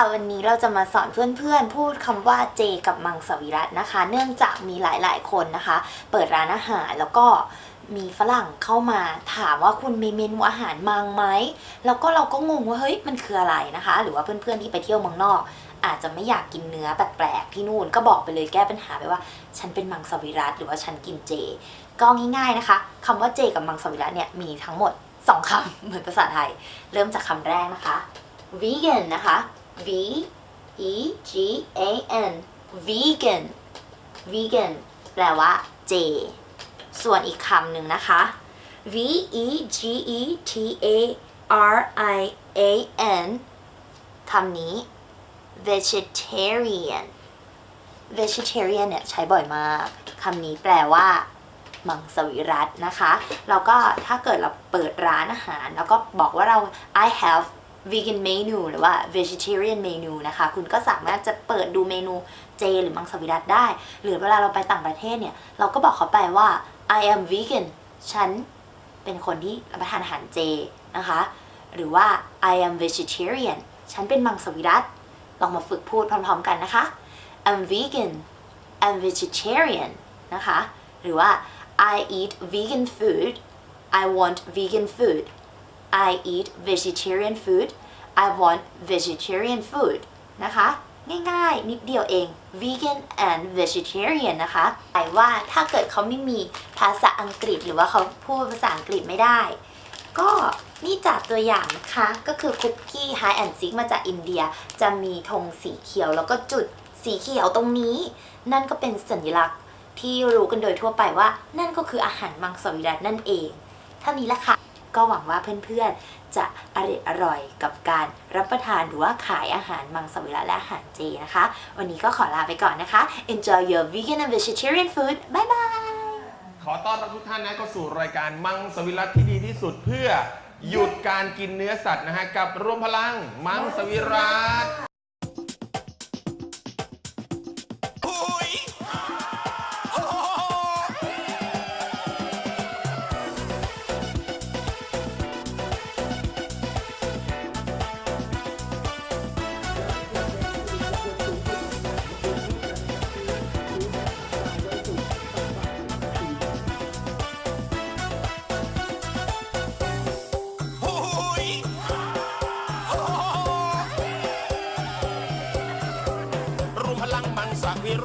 ค่ะวันนี้เราจะมาสอนเพื่อนๆ พูดคำว่าเจกับมังสวิรัตนะคะ เนื่องจากมีหลายๆคนนะคะ เปิดร้านอาหารแล้วก็มีฝรั่งเข้ามาถามว่าคุณมีเมนูอาหารมังไหมแล้วก็เราก็งงว่าเฮ้ยมันคืออะไรนะคะ หรือว่าเพื่อนๆที่ไปเที่ยวเมืองนอก อาจจะไม่อยากกินเนื้อแปลกๆที่นู่นก็บอกไปเลยแก้ปัญหาไปว่า ฉันเป็นมังสวิรัตหรือว่าฉันกินเจ ก็ง่าย ๆนะคะคำว่าเจกับมังสวิรัตเนี่ยมีทั้งหมดสองคำเหมือนภาษาไทย เริ่มจากคำแรกนะคะ vegan นะคะ v e g a n vegan vegan แปลว่าเจ ส่วนอีกคำหนึ่งนะคะ v e g e t a r i a n คำนี้ vegetarian vegetarian เนี่ยใช้บ่อยมาก คำนี้แปลว่ามังสวิรัตนะคะ แล้วก็ถ้าเกิดเราเปิดร้านอาหาร แล้วก็บอกว่าเรา I have vegan menu หรือว่า vegetarian menu นะคะ คุณก็สามารถจะเปิดดูเมนูเจหรือมังสวิรัตได้ หรือเวลาเราไปต่างประเทศเนี่ย เราก็บอกเขาไปว่า I am vegan ฉันเป็นคนที่รับประทานอาหารเจนะคะ หรือว่า I am vegetarian ฉันเป็นมังสวิรัตลองมาฝึกพูดพร้อมๆกันนะคะ I'm vegan I'm vegetarian นะคะ หรือว่า I eat vegan food I want vegan food I eat vegetarian food I want vegetarian food นะคะ ง่ายๆ นิดเดียวเอง vegan and vegetarian นะคะหมายว่าถ้าเกิดเขาไม่มีภาษาอังกฤษหรือว่าเขาพูดภาษาอังกฤษไม่ได้ ก็นี่จากตัวอย่างนะคะก็คือคุกกี้ High and Seek มาจากอินเดียจะมีธงสีเขียวแล้วก็จุดสีเขียวตรงนี้ นั่นก็เป็นสัญลักษณ์ที่รู้กันโดยทั่วไปว่า นั่นก็คืออาหารมังสวิรัตนั่นเอง เท่านี้ละค่ะ ก็หวังว่าเพื่อนๆ จะอร่อยอร่อยกับการรับประทานหรือว่าขายอาหารมังสวิรัตและอาหารเจนะคะ วันนี้ก็ขอลาไปก่อนนะคะ enjoy your vegan and vegetarian food bye bye ขอต้อนรับทุกท่านนะเข้าสู่รายการมังสวิรัตที่ดีที่สุดเพื่อหยุดการกินเนื้อสัตว์นะฮะกับรวมพลังมังสวิรัต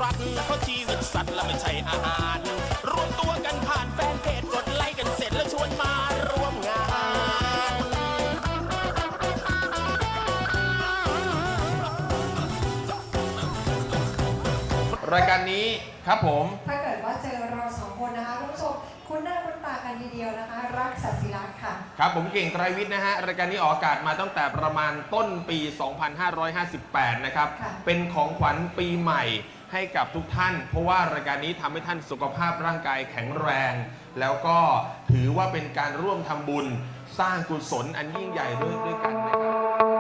รัตเพราะชีวิตสัตว์และไม่ใช่อาหาร รวมตัวกันผ่านแฟนเพจกดไลค์กันเสร็จแล้วชวนมาร่วมงาน รายการนี้ครับผมถ้าเกิดว่าเจอเราสองคนนะคะคุณผู้ชมคุ้นหน้าคุ้นตากันทีเดียวนะคะ รักสัตว์ศิรักค่ะ ครับผมเก่งไตรวิทย์นะฮะรายการนี้ออกอากาศมาตั้งแต่ประมาณต้นปี 2558 นะครับ ค่ะ เป็นของขวัญปีใหม่ให้กับทุกท่าน เพราะว่ารายการนี้ทำให้ท่านสุขภาพร่างกายแข็งแรง แล้วก็ถือว่าเป็นการร่วมทำบุญสร้างกุศลอันยิ่งใหญ่ด้วยด้วยกันนะครับ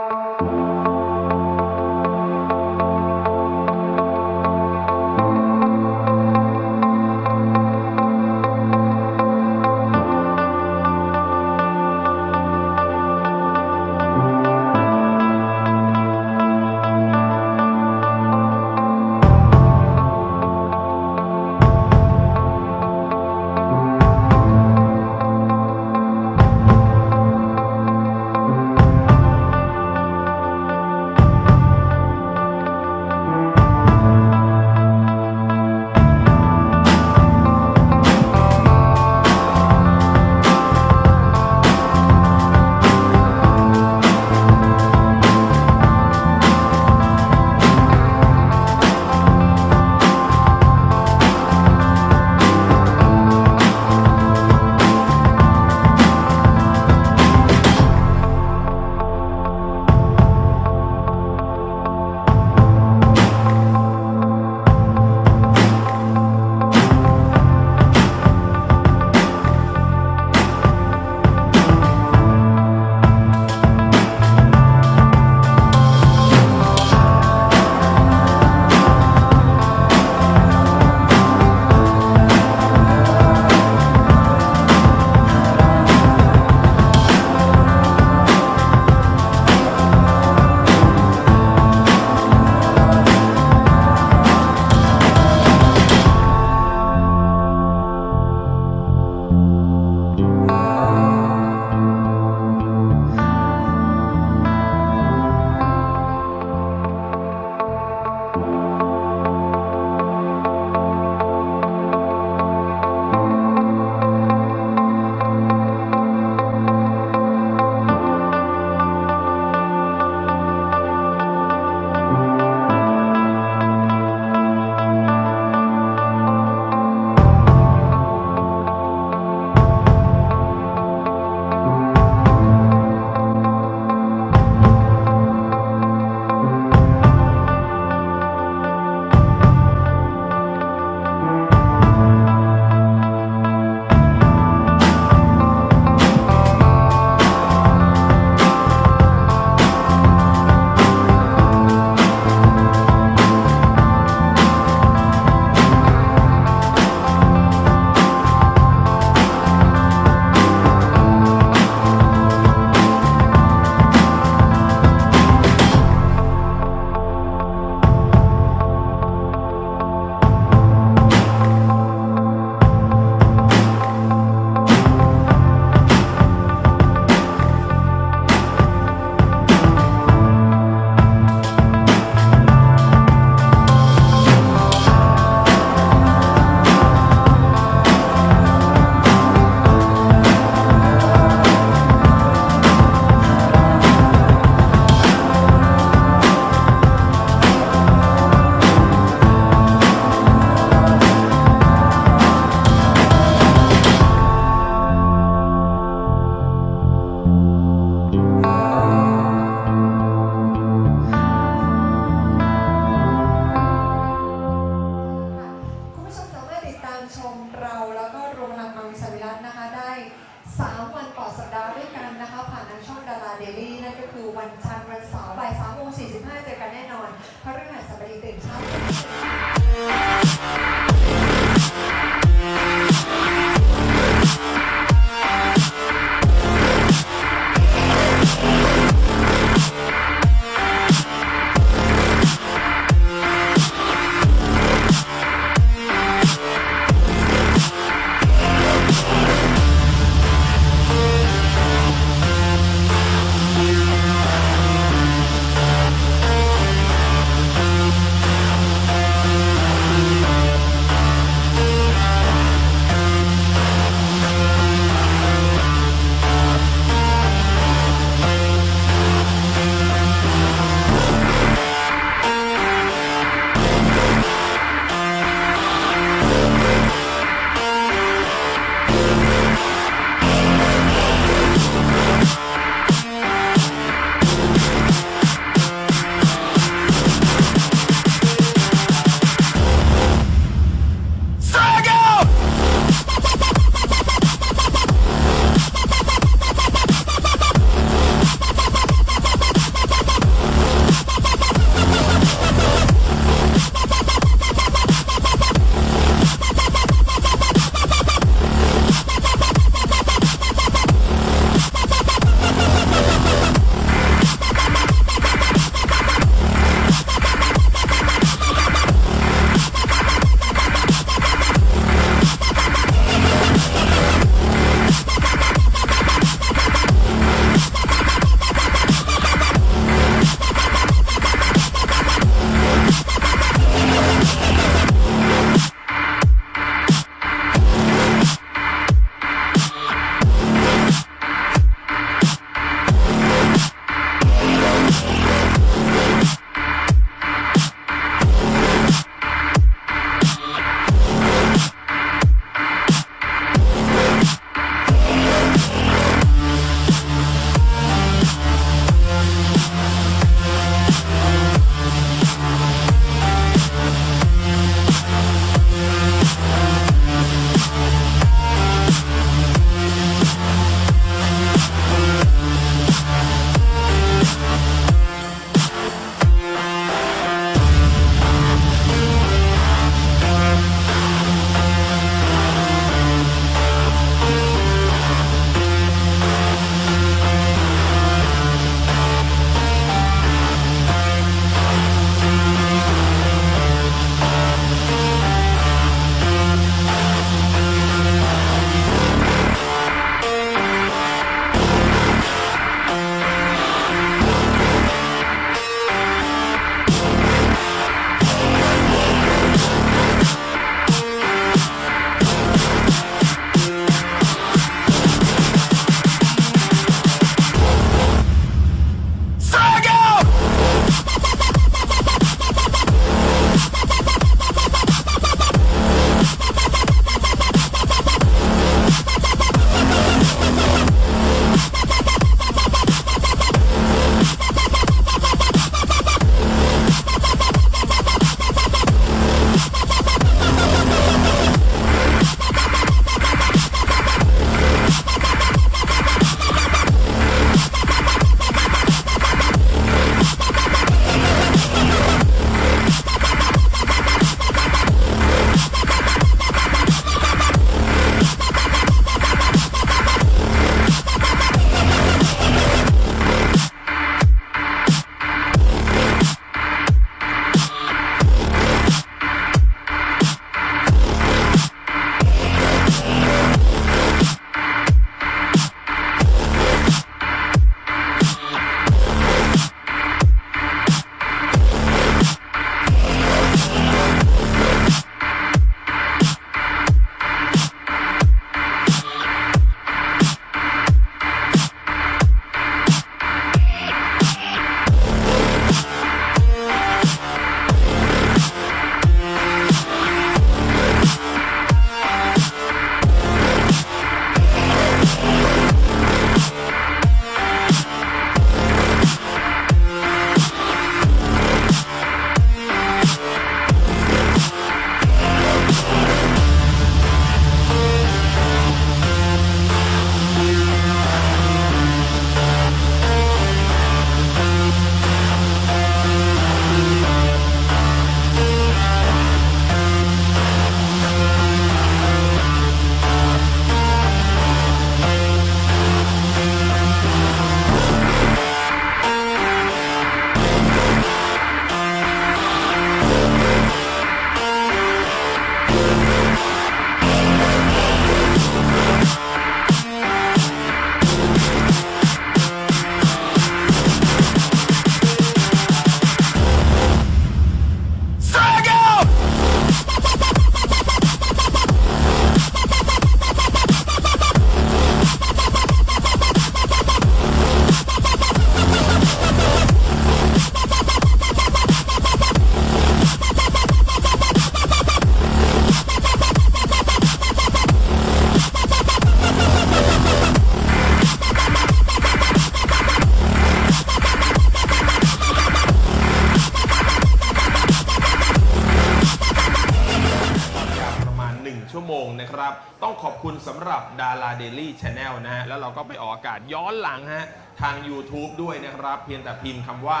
ำหรับดาราเดลี่ช n แนลนะฮะ แล้วเราก็ไปออกอากาศย้อนหลังฮะ ทาง YouTube ด้วยนะครับ เพียงแต่พิมพ์คำว่า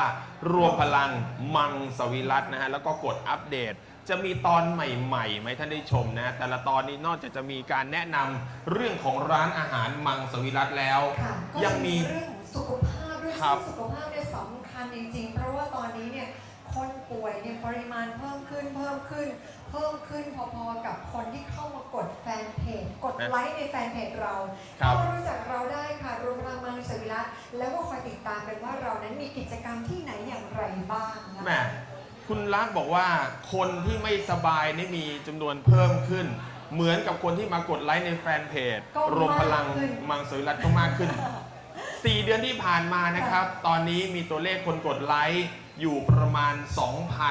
รวมพลังมังสวิรัตนะฮะ แล้วก็กดอัปเดตจะมีตอนใหม่ๆไหมท่านได้ชมนะ แต่ละตอนนี้นอกจากจะมีการแนะนำเรื่องของร้านอาหารมังสวิรัตแล้ว ค่ะก็ยังมี เรื่องของสุขภาพด้วยครับ ซึ่งสุขภาพเนี่ยสำคัญจริงๆ เพราะว่าตอนนี้เนี่ย คนป่วยเนี่ยปริมาณเพิ่มขึ้นเพิ่มขึ้น เพิ่มขึ้นพอๆกับคนที่เข้ามากดแฟนเพจกดไลค์ในแฟนเพจเราครับเข้ามารู้จักเราได้ค่ะรวมพลังมังสวิรัตแล้วก็คอยติดตามกันว่าเรานั้นมีกิจกรรมที่ไหนอย่างไรบ้างนะแหมคะ คุณลักษณ์บอกว่าคนที่ไม่สบายนี่มีจำนวนเพิ่มขึ้น เหมือนกับคนที่มากดไลค์ในแฟนเพจก็รวมพลังมากขึ้น มังสวิรัตก็มากขึ้น 4 เดือนที่ผ่านมานะครับ ตอนนี้มีตัวเลขคนกดไลค์ อยู่ประมาณ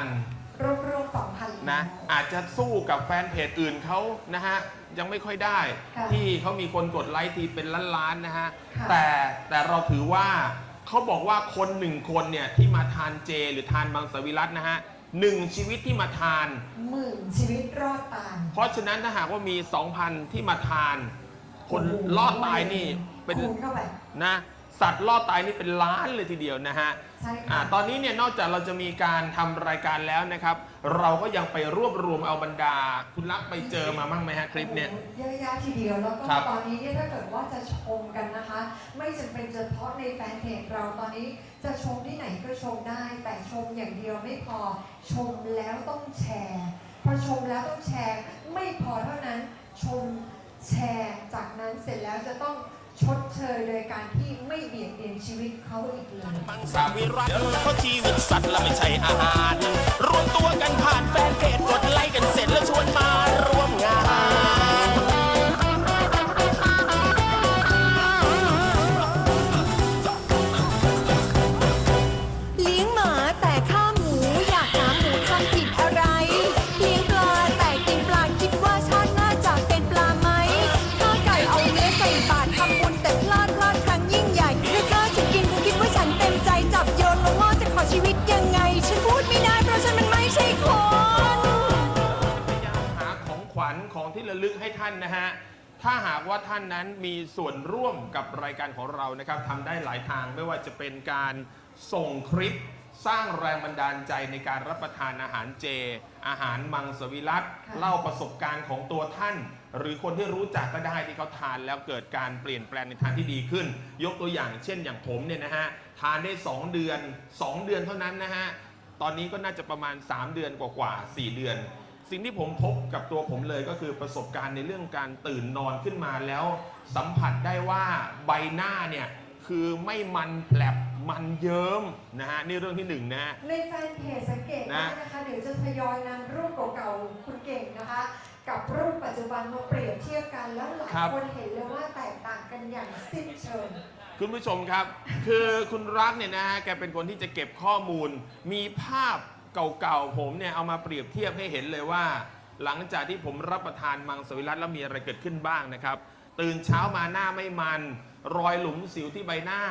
2,000รวมๆสองพันนะอาจจะสู้กับแฟนเพจอื่นเขานะฮะยังไม่ค่อยได้ค่ะที่เขามีคนกดไลค์ทีเป็นล้านๆนะฮะค่ะแต่แต่เราถือว่าเขาบอกว่าคนหนึ่งคนเนี่ยที่มาทานเจหรือทานมังสวิรัตนะฮะหนึ่งชีวิตที่มาทานหมื่นชีวิตรอดตายเพราะฉะนั้นถ้าหากว่ามี 2,000 ที่มาทาน คนโอ้โหรอดตายนี่เป็นคูณเข้าไปนะสัตว์รอดตายนี่เป็นล้านเลยทีเดียวนะฮะ ใช่อ่าค่ะตอนนี้เนี่ยนอกจากเราจะมีการทำรายการแล้วนะครับ เราก็ยังไปรวบรวมเอาบรรดา คุณลักษณ์ไปเจอมาบ้างไหมฮะคลิปเนี่ย โอ้โหเยอะแยะทีเดียวแล้วก็ครับตอนนี้เนี่ยถ้าเกิดว่าจะชมกันนะคะ ไม่จำเป็นเฉพาะในแฟนเพจเราตอนนี้จะชมที่ไหนก็ชมได้ แต่ชมอย่างเดียวไม่พอชมแล้วต้องแชร์พอชมแล้วต้องแชร์ไม่พอเท่านั้นชมแชร์ จากนั้นเสร็จแล้วจะต้อง ชดเชยโดยการที่ไม่เบียดเบียนชีวิตเขาอีกเลยมังสวิรัตเพราะชีวิตสัตว์และไม่ใช่อาหาร รวมตัวกันผ่านแฟนเพจกดไลค์กันเสร็จแล้วชวนมาร่วมงาน ระลึกให้ท่านนะฮะ ถ้าหากว่าท่านนั้นมีส่วนร่วมกับรายการของเรานะครับทำได้หลายทางไม่ว่าจะเป็นการส่งคลิปสร้างแรงบันดาลใจในการรับประทานอาหารเจ อาหารมังสวิรัตค่ะเล่าประสบการณ์ของตัวท่าน หรือคนที่รู้จักก็ได้ที่เขาทานแล้วเกิดการเปลี่ยนแปลงในทางที่ดีขึ้น ยกตัวอย่างเช่นอย่างผมเนี่ยนะฮะ ทานได้ 2 เดือน 2 เดือนเท่านั้นนะฮะ ตอนนี้ก็น่าจะประมาณ 3 เดือนกว่าๆ4เดือน สิ่งที่ผมพบกับตัวผมเลยก็คือประสบการณ์ในเรื่องการตื่นนอนขึ้นมาแล้ว สัมผัสได้ว่าใบหน้าเนี่ยคือไม่มันแผลบมันเยิ้มนะฮะนี่เรื่องที่หนึ่งนะฮะในแฟนเพจสังเกตได้นะคะเดี๋ยวจะทยอยนำรูปเก่าๆคุณเก่งนะคะ กับรูปปัจจุบันมาเปรียบเทียบกันแล้วหลายครับคนเห็นเลยว่าแตกต่างกันอย่างสิ้นเชิงคุณผู้ชมครับ คือคุณรักเนี่ยนะฮะแกเป็นคนที่จะเก็บข้อมูล มีภาพ เก่าๆผมเนี่ยเอามาเปรียบเทียบให้เห็นเลยว่า หลังจากที่ผมรับประทานมังสวิรัตแล้วมีอะไรเกิดขึ้นบ้างนะครับ ตื่นเช้ามาหน้าไม่มัน รอยหลุมสิวที่ใบหน้า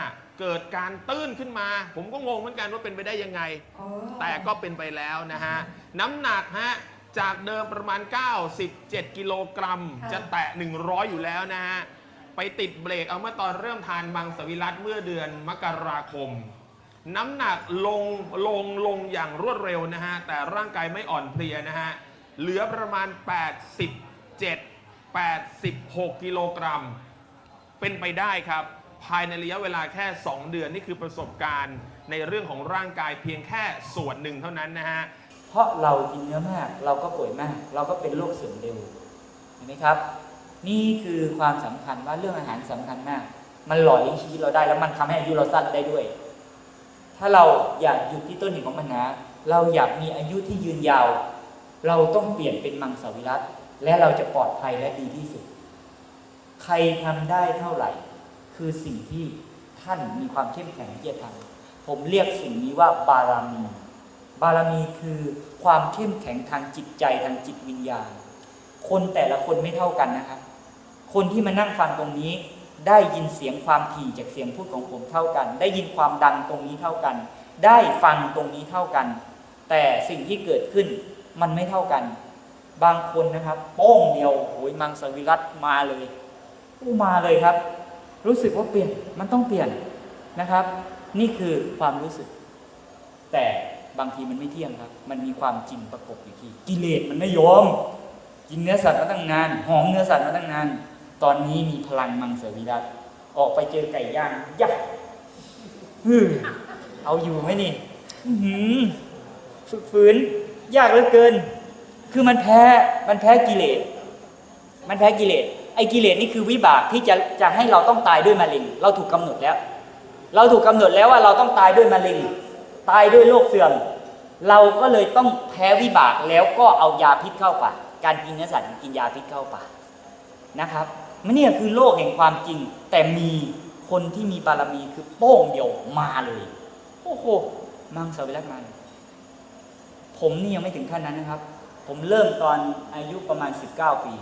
เกิดการตื้นขึ้นมา ผมก็งงเหมือนกันว่าเป็นไปได้ยังไง แต่ก็เป็นไปแล้วนะฮะน้ำหนักฮะจากเดิมประมาณ 97 กิโลกรัมค่ะจะแตะ 100 อยู่แล้วนะฮะ ไปติดเบรกเอาเมื่อตอนเริ่มทานมังสวิรัตเมื่อเดือนมกราคม น้ำหนักลงลงลงอย่างรวดเร็วนะฮะ แต่ร่างกายไม่อ่อนเพลียนะฮะ เหลือประมาณ 87 86 กิโลกรัม เป็นไปได้ครับ ภายในระยะเวลาแค่ 2 เดือนนี่คือประสบการณ์ในเรื่องของร่างกายเพียงแค่ส่วนหนึ่งเท่านั้นนะฮะ เพราะเรากินเนื้อมากเราก็ป่วยมาก เราก็เป็นโรคเสื่อมเร็วเห็นไหมครับ นี่คือความสำคัญว่าเรื่องอาหารสำคัญมาก มันหล่อเลี้ยงชีวิตเราได้แล้วมันทำให้อายุเราสั้นได้ด้วย ถ้าเราอยากหยุดที่ต้นเหตุของปัญหา เราอยากมีอายุที่ยืนยาว เราต้องเปลี่ยนเป็นมังสวิรัตและเราจะปลอดภัยและดีที่สุด ใครทำได้เท่าไหร่ คือสิ่งที่ท่านมีความเข้มแข็งที่จะทำผมเรียกสิ่งนี้ว่าบารมี บารมีคือความเข้มแข็งทางจิตใจทางจิตวิญญาณ คนแต่ละคนไม่เท่ากันนะครับ คนที่มานั่งฟังตรงนี้ ได้ยินเสียงความถี่จากเสียงพูดของผมเท่ากัน ได้ยินความดังตรงนี้เท่ากัน ได้ฟังตรงนี้เท่ากัน แต่สิ่งที่เกิดขึ้นมันไม่เท่ากัน บางคนนะครับโป้งเดียวโอ้ยมังสวิรัตมาเลยอู้มาเลยครับ รู้สึกว่าเปลี่ยนมันต้องเปลี่ยนนะครับ นี่คือความรู้สึก แต่บางทีมันไม่เที่ยงครับ มันมีความจริงประกบอยู่ที่กิเลสมันไม่ยอมกินเนื้อสัตว์มาตั้งนานหอมเนื้อสัตว์มาตั้งนาน ตอนนี้มีพลังมังสวิรัตออกไปเจอไก่ย่างยักฮึมเอาอยู่ไหมนี่อื้อหือฝึกฝืน ยากเหลือเกิน คือมันแพ้ มันแพ้กิเลส มันแพ้กิเลส ไอ้กิเลสนี่คือวิบากที่จะจะให้เราต้องตายด้วยมะเร็ง เราถูกกำหนดแล้ว เราถูกกำหนดแล้วว่าเราต้องตายด้วยมะเร็ง ตายด้วยโรคเสื่อม เราก็เลยต้องแพ้วิบากแล้วก็เอายาพิษเข้าปาก การกินเนื้อสัตว์กินยาพิษเข้าปากนะครับ มันเนี่ยคือโลกแห่งความจริง แต่มีคนที่มีบารมีคือโป้งเดียวมาเลยโอ้โหมังสวิรัตมาผมนี่ยังไม่ถึงขั้นนั้นนะครับ ผมเริ่มตอนอายุประมาณ 19 ปี